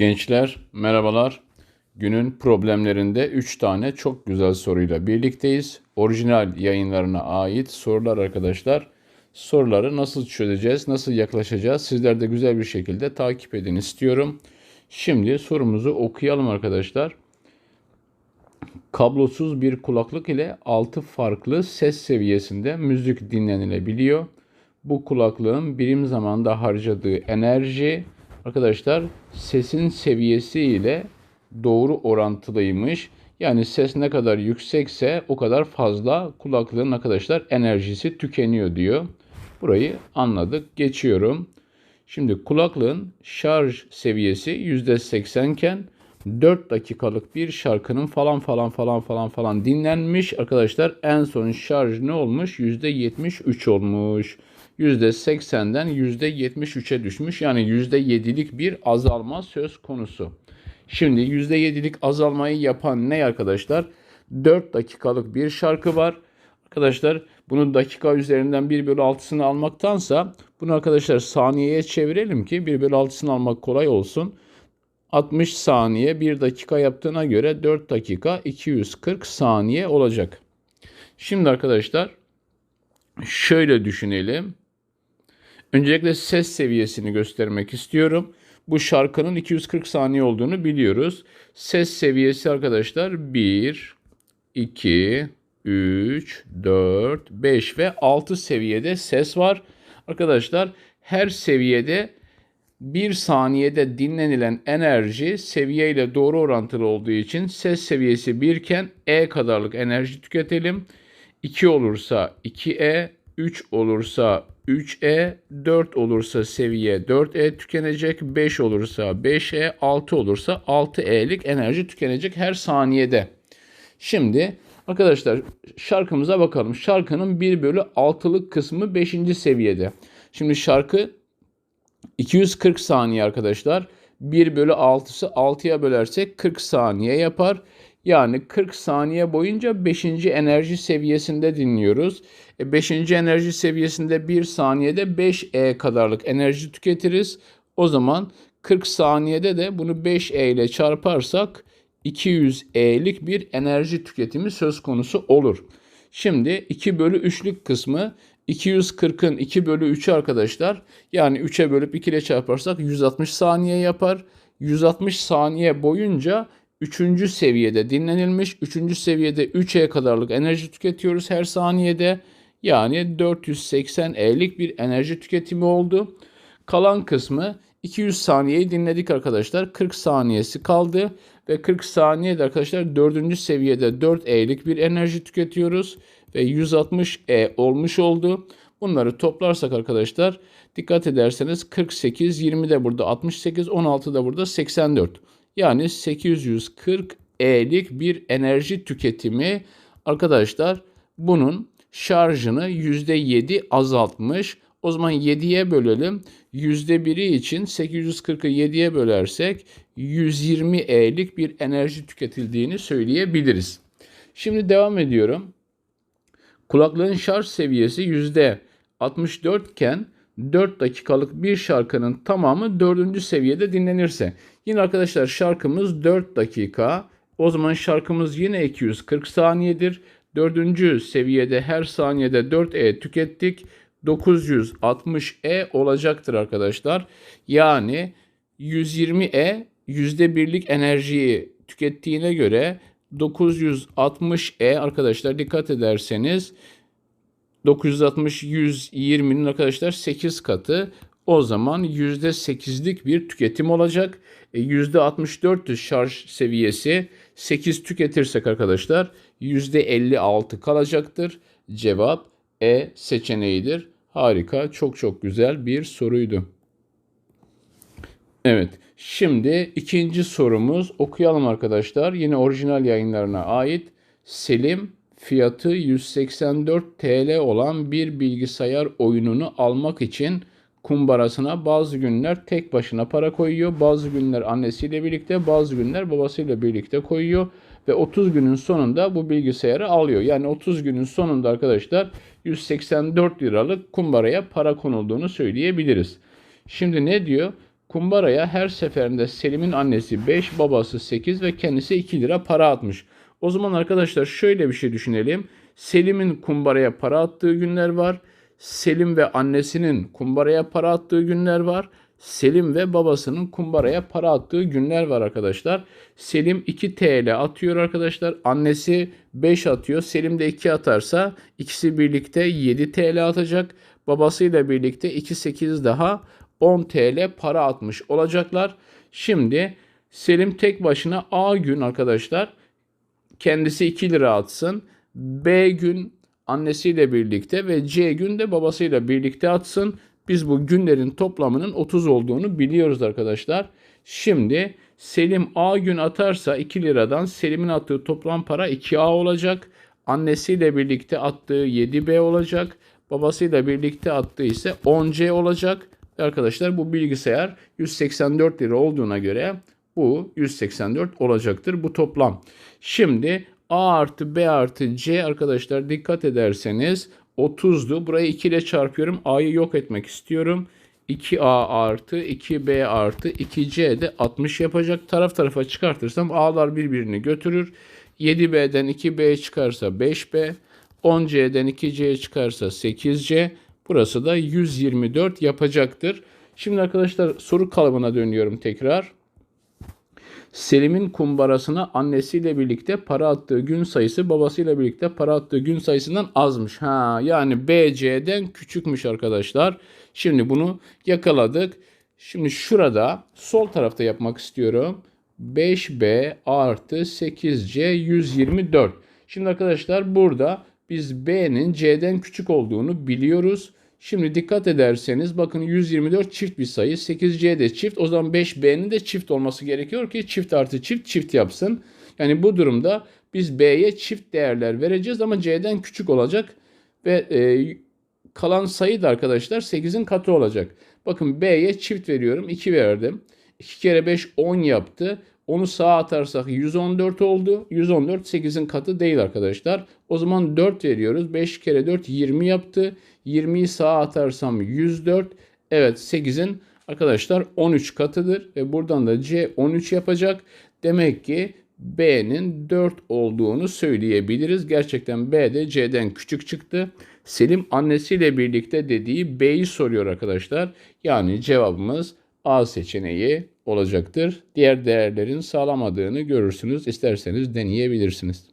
Gençler merhabalar. Günün problemlerinde 3 tane çok güzel soruyla birlikteyiz. Orijinal yayınlarına ait sorular arkadaşlar. Soruları nasıl çözeceğiz, nasıl yaklaşacağız sizler de güzel bir şekilde takip edin istiyorum. Şimdi sorumuzu okuyalım arkadaşlar. Kablosuz bir kulaklık ile 6 farklı ses seviyesinde müzik dinlenilebiliyor. Bu kulaklığın birim zamanda harcadığı enerji arkadaşlar sesin seviyesi ile doğru orantılıymış. Yani ses ne kadar yüksekse o kadar fazla kulaklığın arkadaşlar enerjisi tükeniyor diyor. Burayı anladık. Geçiyorum. Şimdi kulaklığın şarj seviyesi %80 iken 4 dakikalık bir şarkının falan falan falan falan falan dinlenmiş. Arkadaşlar en son şarj ne olmuş? %73 olmuş. %80'den %73'e düşmüş. Yani %7'lik bir azalma söz konusu. Şimdi %7'lik azalmayı yapan ne arkadaşlar? 4 dakikalık bir şarkı var. Arkadaşlar bunu dakika üzerinden 1 bölü 6'sını almaktansa bunu arkadaşlar saniyeye çevirelim ki 1 bölü 6'sını almak kolay olsun. 60 saniye 1 dakika yaptığına göre 4 dakika 240 saniye olacak. Şimdi arkadaşlar şöyle düşünelim. Öncelikle ses seviyesini göstermek istiyorum. Bu şarkının 240 saniye olduğunu biliyoruz. Ses seviyesi arkadaşlar 1, 2, 3, 4, 5 ve 6 seviyede ses var. Arkadaşlar her seviyede 1 saniyede dinlenilen enerji seviyeyle doğru orantılı olduğu için ses seviyesi 1 iken E kadarlık enerji tüketelim. 2 olursa 2E, 3 olursa 3E, 4 olursa seviye 4E tükenecek, 5 olursa 5E, 6 olursa 6E'lik enerji tükenecek her saniyede. Şimdi arkadaşlar şarkımıza bakalım. Şarkının 1 bölü 6'lık kısmı 5. seviyede. Şimdi şarkı 240 saniye arkadaşlar. 1 bölü 6'sı 6'ya bölersek 40 saniye yapar. Yani 40 saniye boyunca 5. enerji seviyesinde dinliyoruz. 5. E enerji seviyesinde 1 saniyede 5E kadarlık enerji tüketiriz. O zaman 40 saniyede de bunu 5E ile çarparsak 200E'lik bir enerji tüketimi söz konusu olur. Şimdi 2 bölü 3'lük kısmı 240'ın 2 bölü 3'ü arkadaşlar. Yani 3'e bölüp 2 ile çarparsak 160 saniye yapar. 160 saniye boyunca 3. seviyede dinlenilmiş. 3. seviyede 3'e kadarlık enerji tüketiyoruz her saniyede. Yani 480 E'lik bir enerji tüketimi oldu. Kalan kısmı 200 saniyeyi dinledik arkadaşlar. 40 saniyesi kaldı ve 40 saniyede arkadaşlar 4. seviyede 4 E'lik bir enerji tüketiyoruz ve 160 E olmuş oldu. Bunları toplarsak arkadaşlar dikkat ederseniz 48, 20 de burada 68, 16 da burada 84. Yani 840 E'lik bir enerji tüketimi arkadaşlar bunun şarjını %7 azaltmış. O zaman 7'ye bölelim. %1'i için 840'ı 7'ye bölersek 120 E'lik bir enerji tüketildiğini söyleyebiliriz. Şimdi devam ediyorum. Kulaklığın şarj seviyesi %64 iken 4 dakikalık bir şarkının tamamı 4. seviyede dinlenirse. Yine arkadaşlar şarkımız 4 dakika. O zaman şarkımız yine 240 saniyedir. 4. seviyede her saniyede 4E tükettik. 960E olacaktır arkadaşlar. Yani 120E %1'lik enerjiyi tükettiğine göre 960E arkadaşlar dikkat ederseniz 960 120'nin arkadaşlar 8 katı. O zaman %8'lik bir tüketim olacak. E, %64 şarj seviyesi 8 tüketirsek arkadaşlar %56 kalacaktır. Cevap E seçeneğidir. Harika, çok çok güzel bir soruydu. Evet, şimdi ikinci sorumuz okuyalım arkadaşlar. Yine orijinal yayınlarına ait. Selim fiyatı 184 TL olan bir bilgisayar oyununu almak için kumbarasına bazı günler tek başına para koyuyor. Bazı günler annesiyle birlikte, bazı günler babasıyla birlikte koyuyor ve 30 günün sonunda bu bilgisayarı alıyor. Yani 30 günün sonunda arkadaşlar 184 liralık kumbaraya para konulduğunu söyleyebiliriz. Şimdi ne diyor? kumbaraya her seferinde Selim'in annesi 5, babası 8 ve kendisi 2 lira para atmış. O zaman arkadaşlar şöyle bir şey düşünelim. Selim'in kumbaraya para attığı günler var. Selim ve annesinin kumbaraya para attığı günler var. Selim ve babasının kumbaraya para attığı günler var arkadaşlar. Selim 2 TL atıyor arkadaşlar. Annesi 5 atıyor. Selim de 2 atarsa ikisi birlikte 7 TL atacak. Babasıyla birlikte 2 8 daha 10 TL para atmış olacaklar. Şimdi Selim tek başına A gün arkadaşlar kendisi 2 lira atsın. B gün annesiyle birlikte ve C gün de babasıyla birlikte atsın. Biz bu günlerin toplamının 30 olduğunu biliyoruz arkadaşlar. Şimdi Selim A gün atarsa 2 liradan Selim'in attığı toplam para 2A olacak. Annesiyle birlikte attığı 7B olacak. Babasıyla birlikte attığı ise 10C olacak. Arkadaşlar bu bilgisayar 184 lira olduğuna göre bu 184 olacaktır bu toplam. Şimdi A artı B artı C arkadaşlar dikkat ederseniz 30'du. Burayı 2 ile çarpıyorum. A'yı yok etmek istiyorum. 2A artı 2B artı 2C de 60 yapacak. Taraf tarafa çıkartırsam A'lar birbirini götürür. 7B'den 2B çıkarsa 5B. 10C'den 2C çıkarsa 8C. Burası da 124 yapacaktır. Şimdi arkadaşlar soru kalıbına dönüyorum tekrar. Selim'in kumbarasına annesiyle birlikte para attığı gün sayısı babasıyla birlikte para attığı gün sayısından azmış. Ha yani BC'den küçükmüş arkadaşlar. Şimdi bunu yakaladık. Şimdi şurada sol tarafta yapmak istiyorum. 5B artı 8C 124. Şimdi arkadaşlar burada biz B'nin C'den küçük olduğunu biliyoruz. Şimdi dikkat ederseniz bakın 124 çift bir sayı. 8C de çift. O zaman 5B'nin de çift olması gerekiyor ki çift artı çift çift yapsın. Yani bu durumda biz B'ye çift değerler vereceğiz ama C'den küçük olacak. Ve e, kalan sayı da arkadaşlar 8'in katı olacak. Bakın B'ye çift veriyorum. 2 verdim. 2 kere 5 10 yaptı. Onu sağa atarsak 114 oldu. 114 8'in katı değil arkadaşlar. O zaman 4 veriyoruz. 5 kere 4 20 yaptı. 20'yi sağa atarsam 104. Evet 8'in arkadaşlar 13 katıdır. Ve buradan da C 13 yapacak. Demek ki B'nin 4 olduğunu söyleyebiliriz. Gerçekten B de C'den küçük çıktı. Selim annesiyle birlikte dediği B'yi soruyor arkadaşlar. Yani cevabımız A seçeneği olacaktır. Diğer değerlerin sağlamadığını görürsünüz. İsterseniz deneyebilirsiniz.